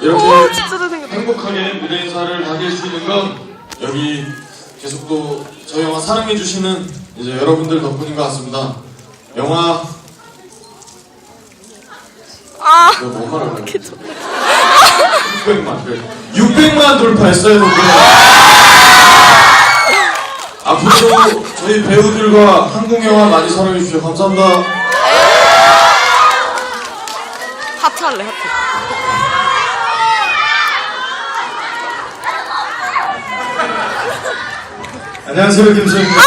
이렇게 잘생겼다. 행복하게 무대 인사를 하게 할수 있는 건 여기 계속 또 저희 영화 사랑해주시는 이제 여러분들 덕분인 것 같습니다. 영화. 아. 이거 뭐 하라고 600만 그래. 600만. 돌파했어요 덕분에 앞으로도 저희 배우들과 한국 영화 많이 사랑해 주셔서 감사합니다 하트 할래 하트 안녕하세요 김수현입니다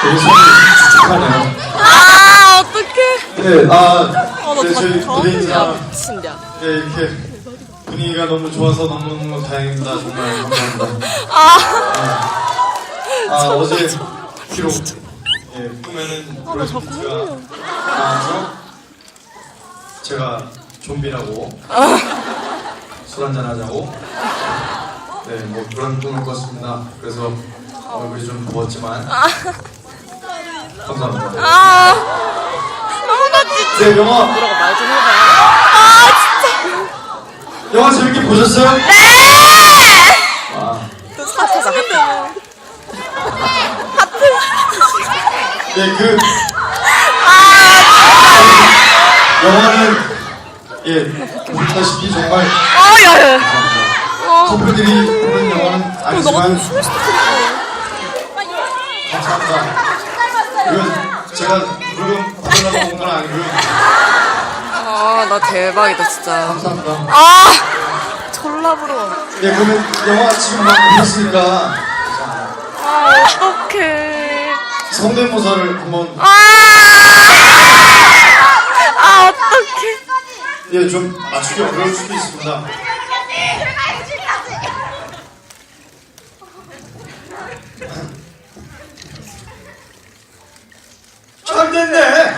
되게 손이 아 어떡해 네, 아, 어나 네, 저희 다 무대 인사 야 미친냐 네, 이렇게 분위기가 너무 좋아서 너무너무 다행입니다. 정말 감사합니다. 아 아, 어제 비록 예, 꿈에는 아, 나 자꾸 피트가 나와서 제가 좀비라고 술 한잔 하자고 네, 뭐 그런 꿈을 꿨습니다. 그래서 얼굴이 좀 부었지만 감사합니다. 아, 너무 멋지 네, 영화. 뭐라고 말 좀 해봐. 영화 재밌게 보셨어요? 네! 아, 하트. 네, 그. 영화는 예 보다시피 정말. 아 야야 커플들이 보는 영화는 너가 아니지만 감사합니다. 이건 제가 물건 받으려고 온 건 아니고요. 아나 대박이다 진짜. 감사합니다. 아 졸라 부러워. 예, 그러면 영화 지금 막 보셨으니까. 아 어떡해. 성대모사를 한번. 아, 아 어떡해. 예, 좀 맞추기 어려울 수도 있습니다. 잘 됐네.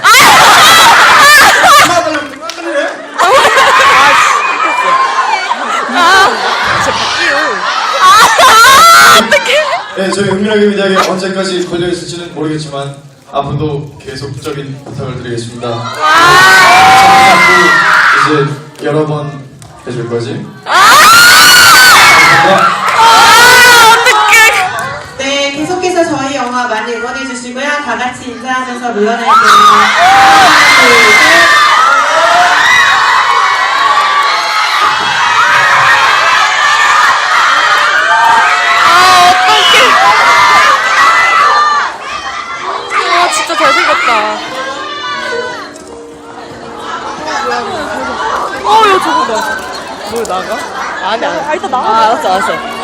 그만 그만 그래. 제 바뀌요 아 어떡해 네, 저희 은밀하게 미디어에 언제까지 걸려 있을지는 모르겠지만 앞으로도 계속적인 부탁을 드리겠습니다. 자꾸 이제 여러 번 해줄 거지? 감사합니다. 아 네, 계속해서 저희 영화 많이 응원해 주시고요. 다 같이 인사하면서 물러날게요. 하나, 둘, 셋. 어 야 저거 봐. 뭘 나가? 아니 아니. 아 일단 나가. 아 알았어 알았어.